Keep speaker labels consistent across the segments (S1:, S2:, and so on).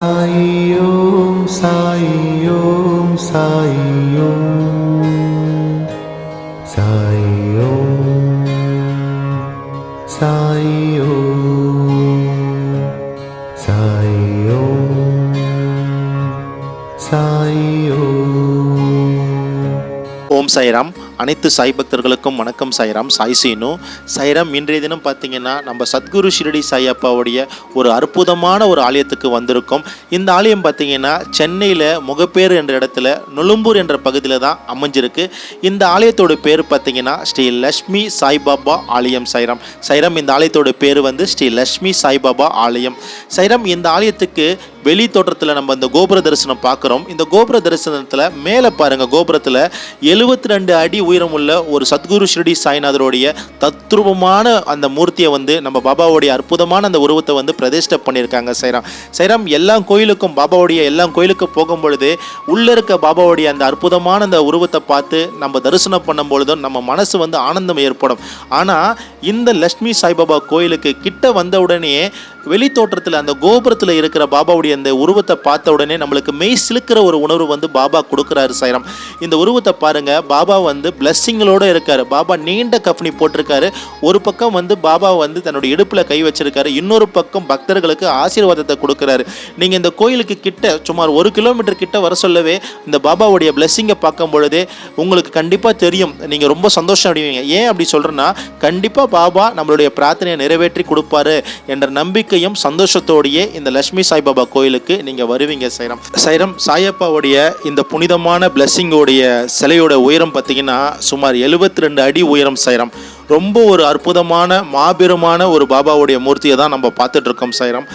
S1: சாய் ஓம் சாய் ஓம் சாய் ஓம் சாய் ஓம் சாய் ஓம்
S2: அனைத்து சாய் பக்தர்களுக்கும் வணக்கம் சாய்ராம் சாய் சீனு. சாய்ராம் இன்றைய தினம் பார்த்தீங்கன்னா நம்ம சத்குரு ஷிரடி சாய் அப்பாவுடைய ஒரு அற்புதமான ஒரு ஆலயத்துக்கு வந்திருக்கோம். இந்த ஆலயம் பார்த்தீங்கன்னா சென்னையில் முகப்பேறு என்ற இடத்துல நுழும்பூர் என்ற பகுதியில் தான் அமைஞ்சிருக்கு. இந்த ஆலயத்தோட பேர் பார்த்தீங்கன்னா ஸ்ரீ லக்ஷ்மி சாய்பாபா ஆலயம் சைராம் சைரம் இந்த ஆலயத்தோட பேர் வந்து ஸ்ரீ லக்ஷ்மி சாய்பாபா ஆலயம். சைரம் இந்த ஆலயத்துக்கு வெளி தோற்றத்தில் நம்ம இந்த கோபுர தரிசனம் பார்க்குறோம். இந்த கோபுர தரிசனத்தில் மேலே பாருங்கள் கோபுரத்தில் எழுபத்தி ரெண்டு அடி உயரமுள்ள ஒரு சத்குரு ஸ்ரீடி சாய்நாதருடைய தத்ரூபமான அந்த மூர்த்தியை வந்து நம்ம பாபாவுடைய அற்புதமான அந்த உருவத்தை வந்து பிரதிஷ்டை பண்ணியிருக்காங்க சைராம். சைராம் எல்லா கோயிலுக்கும் பாபாவுடைய எல்லா கோயிலுக்கும் போகும் பொழுது உள்ளே இருக்க பாபாவுடைய அந்த அற்புதமான அந்த உருவத்தை பார்த்து நம்ம தரிசனம் பண்ணும் பொழுதும் நம்ம மனசு வந்து ஆனந்தம் ஏற்படும். ஆனால் இந்த லக்ஷ்மி சாய்பாபா கோயிலுக்கு கிட்ட வந்த உடனே வெளி அந்த கோபுரத்தில் இருக்கிற பாபாவுடைய அந்த உருவத்தை பார்த்த உடனே நம்மளுக்கு மெய் சிலுக்கிற ஒரு உணர்வு வந்து பாபா கொடுக்குறாரு சைரம் இந்த உருவத்தை பாருங்க பாபா வந்து பிளஸ்ஸிங்களோடு இருக்காரு. பாபா நீண்ட கஃப்னி போட்டிருக்காரு. ஒரு பக்கம் வந்து பாபா வந்து தன்னுடைய இடுப்பில் கை வச்சிருக்காரு. இன்னொரு பக்கம் பக்தர்களுக்கு ஆசீர்வாதத்தை கொடுக்குறாரு. நீங்கள் இந்த கோயிலுக்கு கிட்ட சுமார் ஒரு கிலோமீட்டர் கிட்ட வர சொல்லவே இந்த பாபாவுடைய பிளஸ்ஸிங்கை பார்க்கும் பொழுதே உங்களுக்கு கண்டிப்பாக தெரியும். நீங்கள் ரொம்ப சந்தோஷம் அடைவீங்க. ஏன் அப்படி சொல்கிறேன்னா கண்டிப்பாக பாபா நம்மளுடைய பிரார்த்தனையை நிறைவேற்றி கொடுப்பாரு என்ற நம்பிக்கையும் சந்தோஷத்தோடையே இந்த லட்சுமி சாய்பாபா கோயிலுக்கு நீங்கள் வருவீங்க சைரம்? சைரம் சாயப்பாவுடைய இந்த புனிதமான பிளஸ்ஸிங்கோடைய சிலையோட உயரம் பார்த்தீங்கன்னா சுமார் 72 ரெண்டு அடி உயரம் சைரம். ரொம்ப ஒரு அற்புதமான மாபெருமான ஒரு பாபாவுடைய மூர்த்தியை தான் நம்ம பார்த்துட்டு இருக்கோம் சைரம்.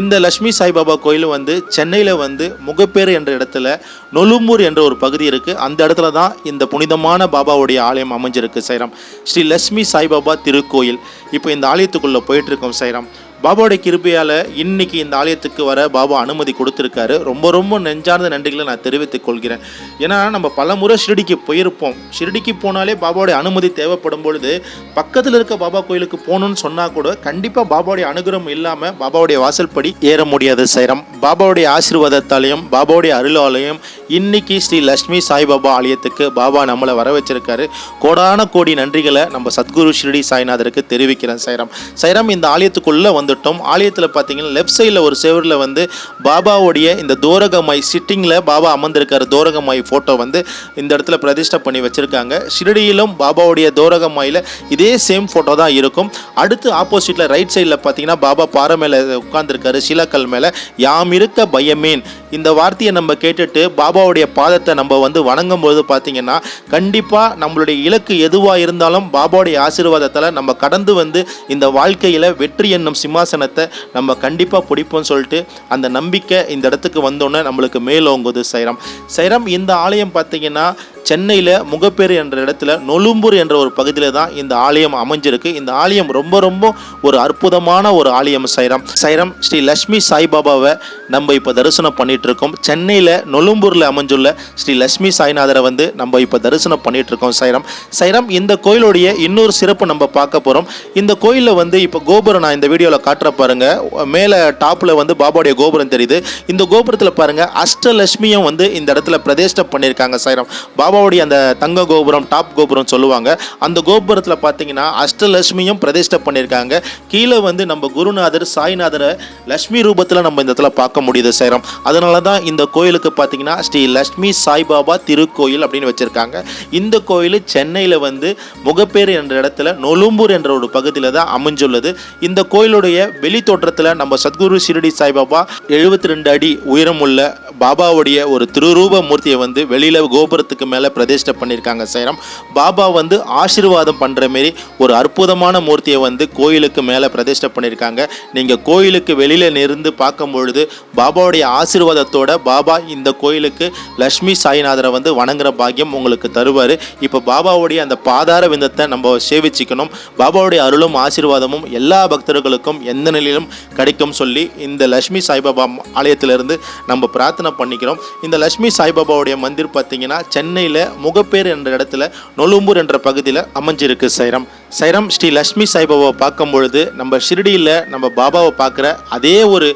S2: இந்த லட்சுமி சாய்பாபா கோயில் வந்து சென்னையில் வந்து முகப்பேறு என்ற இடத்துல நொலும்பூர் என்ற ஒரு பகுதி இருக்குது அந்த இடத்துல தான் இந்த புனிதமான பாபாவுடைய ஆலயம் அமைஞ்சிருக்கு சைரம். ஸ்ரீ லக்ஷ்மி சாய்பாபா திருக்கோயில். இப்போ இந்த ஆலயத்துக்குள்ளே போயிட்டுருக்கோம் சைரம். பாபாவுடைய கிருபையால் இன்னைக்கு இந்த ஆலயத்துக்கு வர பாபா அனுமதி கொடுத்துருக்காரு. ரொம்ப ரொம்ப நெஞ்சார்ந்த நன்றிகளை நான் தெரிவித்துக் கொள்கிறேன். ஏன்னா நம்ம பல முறை ஷிரடிக்கு போயிருப்போம். ஷிரடிக்கு போனாலே பாபாவுடைய அனுமதி தேவைப்படும் பொழுது பக்கத்தில் இருக்க பாபா கோயிலுக்கு போகணும்னு சொன்னால் கூட கண்டிப்பாக பாபாவுடைய அனுகிரகம் இல்லாமல் பாபாவுடைய வாசல்படி ஏற முடியாது சைரம். பாபாவுடைய ஆசீர்வாதத்தாலையும் பாபாவுடைய அருளாலையும் இன்னைக்கு ஸ்ரீ லக்ஷ்மி சாய்பாபா ஆலயத்துக்கு பாபா நம்மளை வர வச்சிருக்காரு கோடான கோடி நன்றிகளை நம்ம சத்குரு ஷிரடி சாய்நாதருக்கு தெரிவிக்கிறேன் சைரம். சைரம் இந்த ஆலயத்துக்குள்ளே வந்துட்டோம். ஆலயத்தில் பார்த்தீங்கன்னா லெஃப்ட் சைடில் ஒரு செவரில் வந்து பாபாவுடைய இந்த தோரகமாய் சிட்டிங்கில் பாபா அமர்ந்திருக்காரு. தோரகமாய் ஃபோட்டோ வந்து இந்த இடத்துல பிரதிஷ்டை பண்ணி வச்சுருக்காங்க. ஷிரடியிலும் பாபாவுடைய தோரகமாயில் இதே சேம் ஃபோட்டோ தான் இருக்கும். அடுத்து ஆப்போசிட்டில் ரைட் சைடில் பார்த்தீங்கன்னா பாபா பாறை மேலே உட்காந்துருக்காரு சிலக்கல் மேலே யாம் இருக்க பயமேன். இந்த வார்த்தையை நம்ம கேட்டுட்டு பாபாவுடைய பாதத்தை நம்ம வந்து வணங்கும் போது பார்த்தீங்கன்னா கண்டிப்பாக நம்மளுடைய இலக்கு எதுவாக இருந்தாலும் பாபாவுடைய ஆசீர்வாதத்தில் நம்ம கடந்து வந்து இந்த வாழ்க்கையில் வெற்றி என்னும் சிம்மாசனத்தை நம்ம கண்டிப்பாக பிடிப்போம்னு சொல்லிட்டு அந்த நம்பிக்கை இந்த இடத்துக்கு வந்தோன்னே நம்மளுக்கு மேலோங்குது சைரம். சைரம் இந்த ஆலயம் பார்த்தீங்கன்னா சென்னையில் முகப்பேறு என்ற இடத்துல நொலும்பூர் என்ற ஒரு பகுதியில் தான் இந்த ஆலயம் அமைஞ்சிருக்கு. இந்த ஆலயம் ரொம்ப ரொம்ப ஒரு அற்புதமான ஒரு ஆலயம் சைரம். சைரம் ஸ்ரீ லட்சுமி சாய்பாபாவை நம்ம இப்போ தரிசனம் பண்ணிட்டு இருக்கோம் சென்னையில் நொலும்பூரில் அமைஞ்சுள்ள ஸ்ரீ லட்சுமி சாய்நாதரை வந்து நம்ம இப்போ தரிசனம் பண்ணிட்டு இருக்கோம் சைரம். சைரம் இந்த கோயிலுடைய இன்னொரு சிறப்பு நம்ம பார்க்க போகிறோம் இந்த கோயிலில் வந்து இப்போ கோபுரம் நான் இந்த வீடியோவில் காட்டுற பாருங்க. மேலே டாப்பில் வந்து பாபாவுடைய கோபுரம் தெரியுது. இந்த கோபுரத்தில் பாருங்க அஷ்டலட்சுமியும் வந்து இந்த இடத்துல பிரதேஷ்டம் பண்ணியிருக்காங்க சைரம். பாபாவுடைய அந்த தங்க கோபுரம் டாப் கோபுரம் சொல்லுவாங்க. அந்த கோபுரத்தில் பார்த்தீங்கன்னா அஷ்டலட்சுமியும் பிரதிஷ்டை பண்ணியிருக்காங்க கீழே வந்து நம்ம குருநாதர் சாய்நாதரை லட்சுமி ரூபத்தில் நம்ம இந்த இடத்துல பார்க்க முடியுது சைரம். அதனால தான் இந்த கோயிலுக்கு பார்த்தீங்கன்னா ஸ்ரீ லட்சுமி சாய்பாபா திருக்கோயில் அப்படின்னு வச்சுருக்காங்க. இந்த கோயில் சென்னையில் வந்து முகப்பேறு என்ற இடத்துல நொலும்பூர் என்ற ஒரு பகுதியில் தான் அமைஞ்சுள்ளது. இந்த கோயிலுடைய வெளி தோற்றத்தில் நம்ம சத்குரு ஷிரடி சாய்பாபா எழுபத்தி ரெண்டு அடி உயரமுள்ள பாபாவுடைய ஒரு திருரூப மூர்த்தியை வந்து வெளியில் கோபுரத்துக்கு மேலே பிரதிஷ்டை பண்ணியிருக்காங்க சைரம். பாபா வந்து ஆசீர்வாதம் பண்ணுற மாரி ஒரு அற்புதமான மூர்த்தியை வந்து கோயிலுக்கு மேலே பிரதிஷ்டை பண்ணியிருக்காங்க. நீங்கள் கோயிலுக்கு வெளியில் நிருந்து பார்க்கும் பொழுது பாபாவுடைய ஆசீர்வாதத்தோட பாபா இந்த கோயிலுக்கு லக்ஷ்மி சாய்நாதரை வந்து வணங்குற பாக்கியம் உங்களுக்கு தருவார். இப்போ பாபாவுடைய அந்த பாதார விந்தத்தை நம்ம சேவிச்சிக்கணும். பாபாவுடைய அருளும் ஆசீர்வாதமும் எல்லா பக்தர்களுக்கும் எந்த நிலையிலும் கிடைக்கும் சொல்லி இந்த லக்ஷ்மி சாய்பாபா ஆலயத்திலிருந்து நம்ம பிரார்த்தனை பண்ணிக்கிறோம். இந்த லக்ஷ்மி சாய்பாபாவுடைய மந்திர் பார்த்தீங்கன்னா சென்னையில் முகப்பேர் என்ற இடத்துல நொலும்பூர் என்ற பகுதியில் அமைஞ்சிருக்கு சைரம். சைரம் ஸ்ரீ லக்ஷ்மி சாய்பாபாவை பார்க்கும் பொழுது நம்ம ஷிரடியில் நம்ம பாபாவை பார்க்குற அதே ஒரு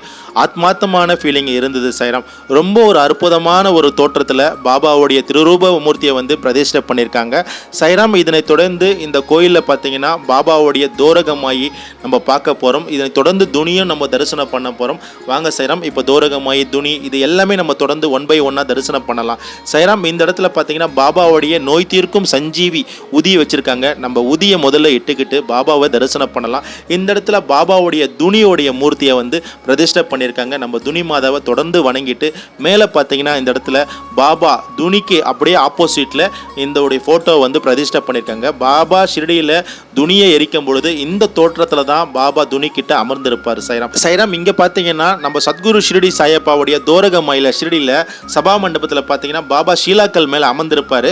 S2: ஆத்மார்த்தமான ஃபீலிங் இருந்தது சைராம். ரொம்ப ஒரு அற்புதமான ஒரு தோற்றத்தில் பாபாவுடைய திருரூப மூர்த்தியை வந்து பிரதிஷ்டை பண்ணியிருக்காங்க. சைராம் இதனை தொடர்ந்து இந்த கோயிலில் பார்த்தீங்கன்னா பாபாவுடைய தோரகமாயி நம்ம பார்க்க போகிறோம் இதனை தொடர்ந்து துணியும் நம்ம தரிசனம் பண்ண போகிறோம் வாங்க சைராம் இப்போ தோரகமாயி துணி இது எல்லாமே நம்ம தொடர்ந்து ஒன் பை ஒன்னாக தரிசனம் பண்ணலாம். சைராம் இந்த இடத்துல பார்த்தீங்கன்னா பாபாவுடைய நோய் தீர்க்கும் சஞ்சீவி உதியை வச்சுருக்காங்க. நம்ம உதியை முதல்ல இட்டுக்கிட்டு பாபாவை தரிசனம் பண்ணலாம். இந்த இடத்துல பாபாவுடைய துணியோடைய மூர்த்தியை வந்து பிரதிஷ்டை பண்ணியிருக்காங்க. நம்ம துணி மாதாவை தொடர்ந்து வணங்கிட்டு மேலே பார்த்தீங்கன்னா இந்த இடத்துல பாபா துணிக்கு அப்படியே ஆப்போசிட்டில் இந்த உடைய ஃபோட்டோ வந்து பிரதிஷ்டை பண்ணியிருக்காங்க. பாபா ஷிரடியில் துணியை எரிக்கும் பொழுது இந்த தோற்றத்தில் தான் பாபா துணி கிட்ட அமர்ந்திருப்பார் சைராம். சைராம் இங்கே பார்த்தீங்கன்னா நம்ம சத்குரு ஷிரடி சாயப்பாவுடைய தோரகமாயில ஷிரடியில் சபா மண்டபத்தில் பார்த்தீங்கன்னா பாபா ஷீலாக்கல் மேலே அமர்ந்திருப்பார்.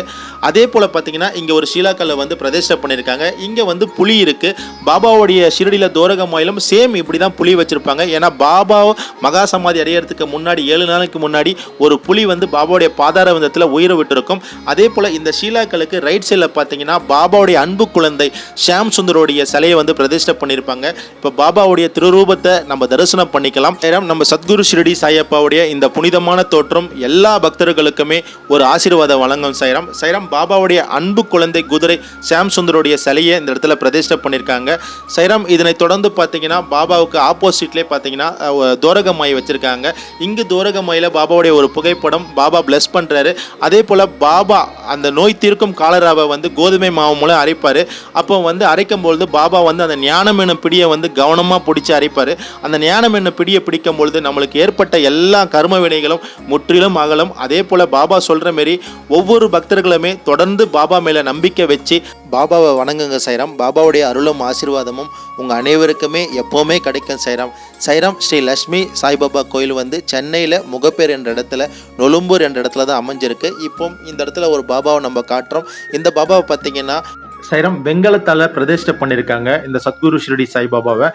S2: அதே போல் பார்த்தீங்கன்னா இங்கே ஒரு ஷீலாக்கல்லை வந்து பிரதிஷ்டை பண்ணியிருக்காங்க. இங்கே வந்து புலி இருக்குது பாபாவுடைய ஷிரடியில் தோரகமாயிலும் சேம் இப்படி தான் புலி வச்சுருப்பாங்க. ஏன்னா பாபா மகா சமாதி அடையிறதுக்கு முன்னாடி ஏழு நாளுக்கு முன்னாடி ஒரு புலி வந்து பாபாவுடைய பாதார விந்தத்தில் உயிரை விட்டுருக்கும். அதே போல் இந்த ஷீலாக்களுக்கு ரைட் சைடில் பார்த்தீங்கன்னா பாபாவுடைய அன்பு குழந்தை ஷாம் சுந்தருடைய சிலையை வந்து பிரதிஷ்டை பண்ணியிருப்பாங்க. இப்போ பாபாவுடைய திருரூபத்தை நம்ம தரிசனம் பண்ணிக்கலாம். நம்ம சத்குரு ஷிரடி சாயப்பாவுடைய இந்த புனிதமான தோற்றம் எல்லா பக்தர்களுக்குமே ஒரு ஆசீர்வாதம் வழங்கும் சைரம். சைரம் பாபாவுடைய அன்பு குழந்தை குதிரை ஷியாம் சுந்தருடைய சிலையை இந்த இடத்துல பிரதிஷ்டை பண்ணியிருக்காங்க. சைரம் இதனை தொடர்ந்து பார்த்தீங்கன்னா பாபாவுக்கு ஆப்போசிட்லேயே பார்த்தீங்கன்னா தோரகமாய் வச்சுருக்காங்க. இங்கு தோரகமாயில் பாபாவுடைய ஒரு புகைப்படம் பாபா பிளஸ் பண்ணுறாரு அதே போல் பாபா அந்த நோய் தீர்க்கும் காலராவை வந்து கோதுமை மாவு மூலம் அரைப்பார். அப்போ வந்து அரைக்கும் பொழுது பாபா வந்து அந்த ஞானம் என்னும் பிடியை வந்து கவனமாக பிடிச்சி அரைப்பார். அந்த ஞானம் என்னும் பிடியை பிடிக்கும் பொழுது நம்மளுக்கு ஏற்பட்ட எல்லா கர்ம வினைகளும் முற்றிலும் அகலும். அதே போல் பாபா சொல்கிற மாரி ஒவ்வொரு பக்தர்களுமே தொடர்ந்து பாபா மேலே நம்பிக்கை வச்சு பாபாவை வணங்குங்க சைராம். பாபாவுடைய அருளும் ஆசீர்வாதமும் உங்கள் அனைவருக்குமே எப்போவுமே கிடைக்கும் சைராம். சைராம் ஸ்ரீ லக்ஷ்மி சாய்பாபா கோயில் வந்து சென்னையில் முகப்பேர் என்ற இடத்துல நொலும்பூர் என்ற இடத்துல தான் அமைஞ்சிருக்கு. இப்போ இந்த இடத்துல ஒரு பாபாவை நம்ம காட்டுறோம். இந்த பாபாவை பார்த்தீங்கன்னா சைரம் வெங்கலத்தால் பிரதிஷ்டை பண்ணியிருக்காங்க இந்த சத்குரு ஷிரடி சாய்பாபாவை.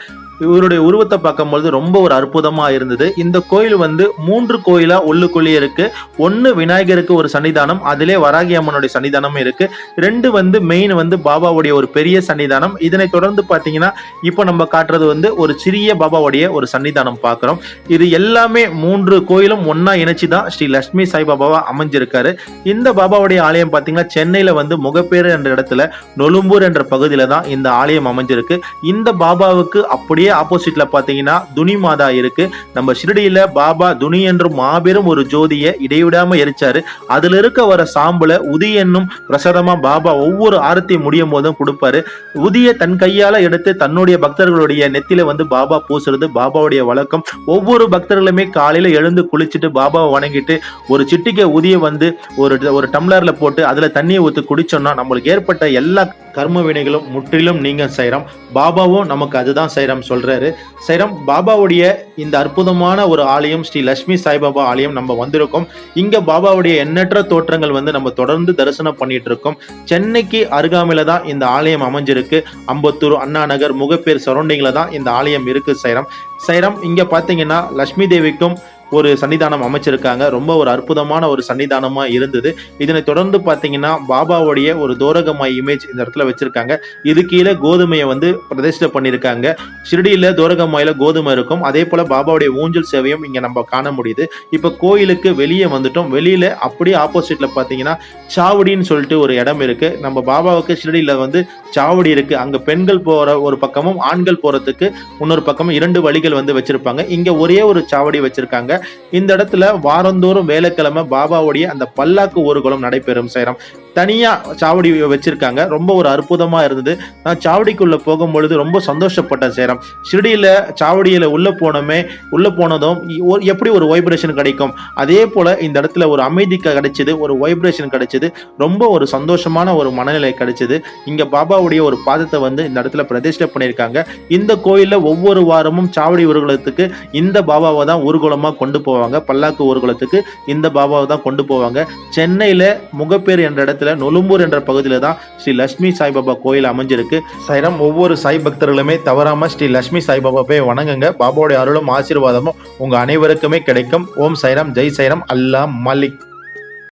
S2: இவருடைய உருவத்தை பார்க்கும்பொழுது ரொம்ப ஒரு அற்புதமாக இருந்தது. இந்த கோயில் வந்து மூன்று கோயிலாக உள்ளுக்குள்ளே இருக்கு. ஒன்று விநாயகருக்கு ஒரு சன்னிதானம் அதிலே வராகி அம்மனுடைய சன்னிதானம் இருக்கு. ரெண்டு வந்து மெயின் வந்து பாபாவுடைய ஒரு பெரிய சன்னிதானம். இதனை தொடர்ந்து பாத்தீங்கன்னா இப்போ நம்ம காட்டுறது வந்து ஒரு சிறிய பாபாவுடைய ஒரு சன்னிதானம் பார்க்குறோம். இது எல்லாமே மூன்று கோயிலும் ஒன்றா இணைச்சி தான் ஸ்ரீ லட்சுமி சாய்பாபாவா அமைஞ்சிருக்காரு. இந்த பாபாவுடைய ஆலயம் பார்த்தீங்கன்னா சென்னையில் வந்து முகப்பேறு என்ற இடத்துல நொலும்பூர் என்ற பகுதியில் தான் இந்த ஆலயம் அமைஞ்சிருக்கு. இந்த பாபாவுக்கு அப்படியே ஆப்போசிட்ல பாத்தீங்கன்னா துனி மாதா இருக்கு. நம்ம ஷிரடியில பாபா துணி என்று மாபெரும் ஒரு ஜோதியை இடைவிடாம எரிச்சாரு. அதுல இருக்க வர சாம்பல உதி என்னும் பிரசாதமா பாபா ஒவ்வொரு ஆரத்தி முடியும் போதும் கொடுப்பாரு. உதிய தன் கையால எடுத்து தன்னுடைய பக்தர்களுடைய நெத்தில வந்து பாபா பூசுறது பாபாவுடைய வழக்கம். ஒவ்வொரு பக்தர்களுமே காலையில எழுந்து குளிச்சுட்டு பாபாவை வணங்கிட்டு ஒரு சிட்டிக்க உதிய வந்து ஒரு ஒரு டம்ளர்ல போட்டு அதுல தண்ணியை ஊத்து குடிச்சோம்னா நம்மளுக்கு ஏற்பட்ட எல்லா கர்ம வினைகளும் முற்றிலும் நீங்க செய்யறோம் பாபாவும் நமக்கு அதுதான் செய்யறோம் சொல்றாரு. சைரம் பாபாவுடைய இந்த அற்புதமான ஒரு ஆலயம் ஸ்ரீ லட்சுமி சாய்பாபா ஆலயம் நம்ம வந்திருக்கோம். இங்கே பாபாவுடைய எண்ணற்ற தோற்றங்கள் வந்து நம்ம தொடர்ந்து தரிசனம் பண்ணிட்டு இருக்கோம் சென்னைக்கு அருகாமையில தான் இந்த ஆலயம் அமைஞ்சிருக்கு. அம்பத்தூர் அண்ணா நகர் முகப்பேர் சரௌண்டிங்கில் தான் இந்த ஆலயம் இருக்கு சைரம். சைரம் இங்கே பார்த்தீங்கன்னா லட்சுமி தேவிக்கும் ஒரு சன்னிதானம் அமைச்சிருக்காங்க. ரொம்ப ஒரு அற்புதமான ஒரு சன்னிதானமா இருந்தது. இதனை தொடர்ந்து பார்த்தீங்கன்னா பாபாவுடைய ஒரு தோரகமாய் இமேஜ் இந்த இடத்துல வச்சிருக்காங்க. இது கீழே கோதுமையை வந்து பிரதிஷ்ட பண்ணியிருக்காங்க ஷிரடியில் தோரகமாயில கோதுமை இருக்கும். அதே போல பாபாவுடைய ஊஞ்சல் சேவையும் இங்க நம்ம காண முடியுது. இப்போ கோயிலுக்கு வெளியே வந்துட்டோம். வெளியில அப்படியே ஆப்போசிட்ல பார்த்தீங்கன்னா சாவடின்னு சொல்லிட்டு ஒரு இடம் இருக்கு. நம்ம பாபாவுக்கு ஷிரடியில் வந்து சாவடி இருக்கு. அங்க பெண்கள் போற ஒரு பக்கமும் ஆண்கள் போறதுக்கு இன்னொரு பக்கமும் இரண்டு வழிகள் வந்து வச்சிருப்பாங்க. இங்க ஒரே ஒரு சாவடி வச்சிருக்காங்க. இந்த இடத்துல வாரந்தோறும் வேலைக்கிழமை பாபாவுடைய அந்த பல்லாக்கு ஊர்வலம் நடைபெறும் சேரம். தனியாக சாவடி வச்சிருக்காங்க. ரொம்ப ஒரு அற்புதமாக இருந்தது. நான் சாவடிக்குள்ளே போகும்பொழுது ரொம்ப சந்தோஷப்பட்டேன் சேரம். ஷிரடியில் சாவடியில் உள்ளே போனோமே உள்ளே போனதும் இ- எப்படி ஒரு வைப்ரேஷன் கிடைக்கும்? அதே போல் இந்த இடத்துல ஒரு அமைதி கிடைச்சது ஒரு வைப்ரேஷன் கிடைச்சது. ரொம்ப ஒரு சந்தோஷமான ஒரு மனநிலை கிடைச்சது. இங்கே பாபாவுடைய ஒரு பாதத்தை வந்து இந்த இடத்துல பிரதிஷ்டை பண்ணியிருக்காங்க. இந்த கோயிலில் ஒவ்வொரு வாரமும் சாவடி ஊர்வலத்துக்கு இந்த பாபாவை தான் ஊர்வலமா கொண்டு போவாங்க. பல்லாக்கு ஊர்வலத்துக்கு இந்த பாபாவை தான் கொண்டு போவாங்க. சென்னையில் முகப்பேர் என்ற இடத்துல நொலும்பூர் என்ற பகுதியில தான் ஸ்ரீ லட்சுமி சாய்பாபா கோயில் அமைஞ்சிருக்கு. சைரம் ஒவ்வொரு சாய் பக்தர்களுமே தவறாம ஸ்ரீ லட்சுமி சாய்பாபா போய் வணங்குங்க. பாபாவுடைய அருளும் ஆசீர்வாதமும் உங்க அனைவருக்குமே கிடைக்கும். ஓம் சைரம் ஜெய் சைரம் அல்லா மலிக்.